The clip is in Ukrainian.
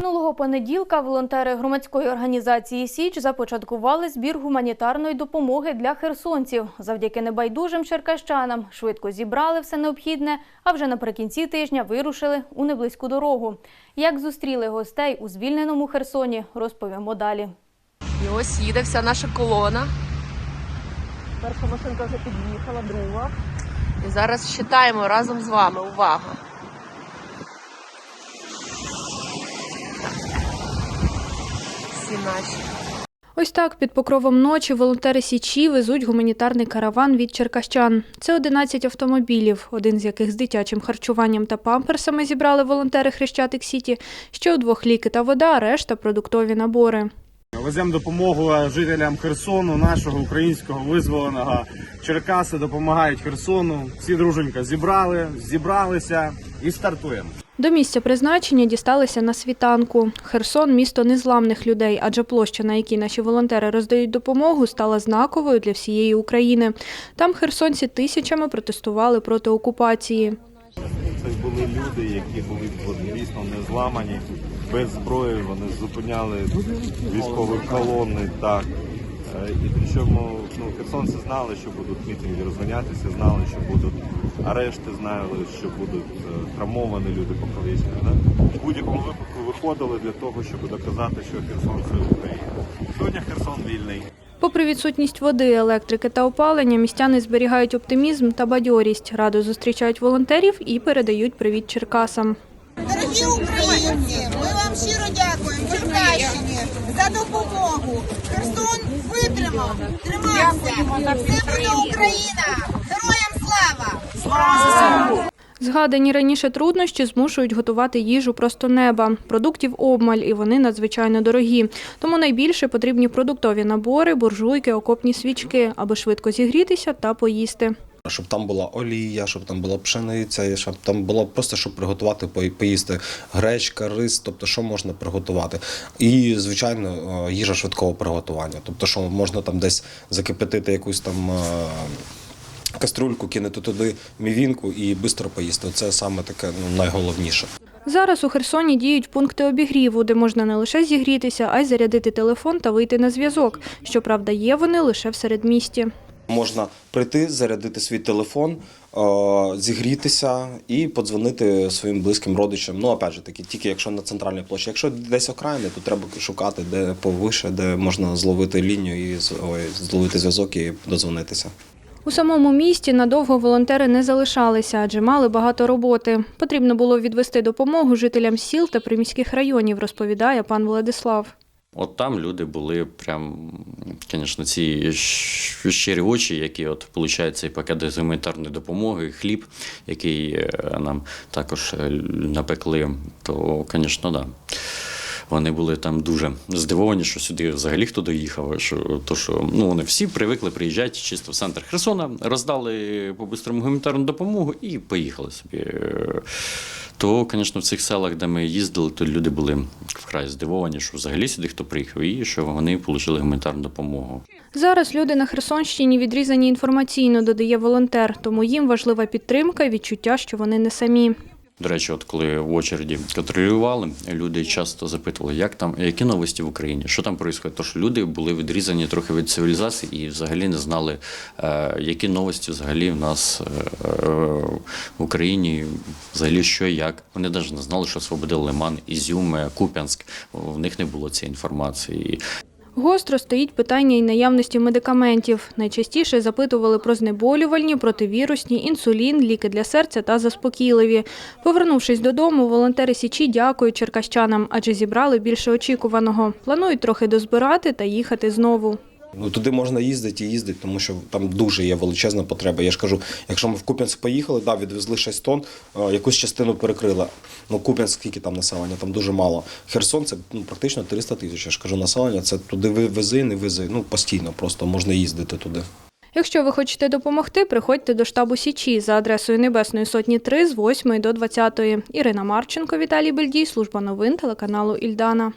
Минулого понеділка волонтери громадської організації Січ започаткували збір гуманітарної допомоги для херсонців. Завдяки небайдужим черкащанам швидко зібрали все необхідне, а вже наприкінці тижня вирушили у неблизьку дорогу. Як зустріли гостей у звільненому Херсоні, розповімо далі. І ось їде вся наша колона. Перша машинка вже під'їхала, друга. І зараз читаємо разом з вами. Увага! Всі наші. Ось так під покровом ночі волонтери Січі везуть гуманітарний караван від черкащан. Це 11 автомобілів, один з яких з дитячим харчуванням та памперсами зібрали волонтери Хрещатик Сіті, ще у двох ліки та вода, решта продуктові набори. Веземо допомогу жителям Херсону, нашого українського визволеного. Черкаси допомагають Херсону. Всі друженько зібрали, зібралися і стартуємо. До місця призначення дісталися на світанку. Херсон місто незламних людей, адже площа, на якій наші волонтери роздають допомогу, стала знаковою для всієї України. Там херсонці тисячами протестували проти окупації. Це були люди, які були дійсно не зламані, без зброї. Вони зупиняли військові колони. Так. Е, І причому ну, херсонці знали, що будуть мітинги розганятися, знали, що будуть арешти, знали, що будуть е, травмовані люди покалічені. Да? В будь-якому випадку виходили для того, щоб доказати, що Херсон це Україна. Сьогодні Херсон вільний. Попри відсутність води, електрики та опалення, містяни зберігають оптимізм та бадьорість, радо зустрічають волонтерів і передають привіт Черкасам. Допомогу. Херсон витримав, тримався. Все буде Україна! Героям слава! Згадані раніше труднощі змушують готувати їжу просто неба. Продуктів обмаль, і вони надзвичайно дорогі. Тому найбільше потрібні продуктові набори, буржуйки, окопні свічки, аби швидко зігрітися та поїсти. Щоб там була олія, щоб там була пшениця, щоб там було просто щоб приготувати поїсти гречка, рис, тобто що можна приготувати. І звичайно е, їжа швидкого приготування. Тобто, що можна там десь закипятити якусь там. е, Каструльку кинути туди мівінку і швидко поїсти. Це саме таке ну, найголовніше. Зараз у Херсоні діють пункти обігріву, де можна не лише зігрітися, а й зарядити телефон та вийти на зв'язок. Щоправда, є вони лише в середмісті. Можна прийти, зарядити свій телефон, е, зігрітися і подзвонити своїм близьким родичам. Ну, опять же таки, тільки якщо на центральній площі. Якщо десь окраїни, то треба шукати, де повише, де можна зловити лінію і ой, зловити зв'язок і дозвонитися. У самому місті надовго волонтери не залишалися, адже мали багато роботи. Потрібно було відвести допомогу жителям сіл та приміських районів, розповідає пан Владислав. От там люди були прям, звісно, ці щирі очі, які от получають цей пакет гуманітарної допомоги, хліб, який е, нам також е, напекли, то, звісно, да. Вони були там дуже здивовані, що сюди взагалі хто доїхав. Що, то, що, ну, вони всі привикли приїжджати чисто в центр Херсона, роздали по-бистрому гуманітарну допомогу і поїхали собі. То, звісно, в цих селах, де ми їздили, то люди були вкрай здивовані, що взагалі сюди хто приїхав, і що вони отримали гуманітарну допомогу. Зараз люди на Херсонщині відрізані інформаційно, додає волонтер, тому їм важлива підтримка і відчуття, що вони не самі. До речі, от коли в очереді контролювали, люди часто запитували, як там, які новості в Україні, що там відбувається. Тож люди були відрізані трохи від цивілізації і взагалі не знали, е, які новості взагалі в нас е, в Україні, взагалі що як. Вони навіть не знали, що освободили Лиман, Ізюм, е, Куп'янськ. В них не було цієї інформації. Гостро стоїть питання і наявності медикаментів. Найчастіше запитували про знеболювальні, противірусні, інсулін, ліки для серця та заспокійливі. Повернувшись додому, волонтери Січі дякують черкащанам, адже зібрали більше очікуваного. Планують трохи дозбирати та їхати знову. Ну туди можна їздити і їздити, тому що там дуже є величезна потреба. Я ж кажу, якщо ми в Куп'янськ поїхали, да, відвезли 6 тонн, е, якусь частину перекрили. Ну Куп'янськ скільки там населення, там дуже мало. Херсон це ну, практично 300 тисяч. Я ж кажу, населення це туди вези, не вези. Ну постійно просто можна їздити туди. Якщо ви хочете допомогти, приходьте до штабу Січі за адресою Небесної сотні 3 з 8 до 20. Ірина Марченко, Віталій Бельдій, служба новин телеканалу Ільдана.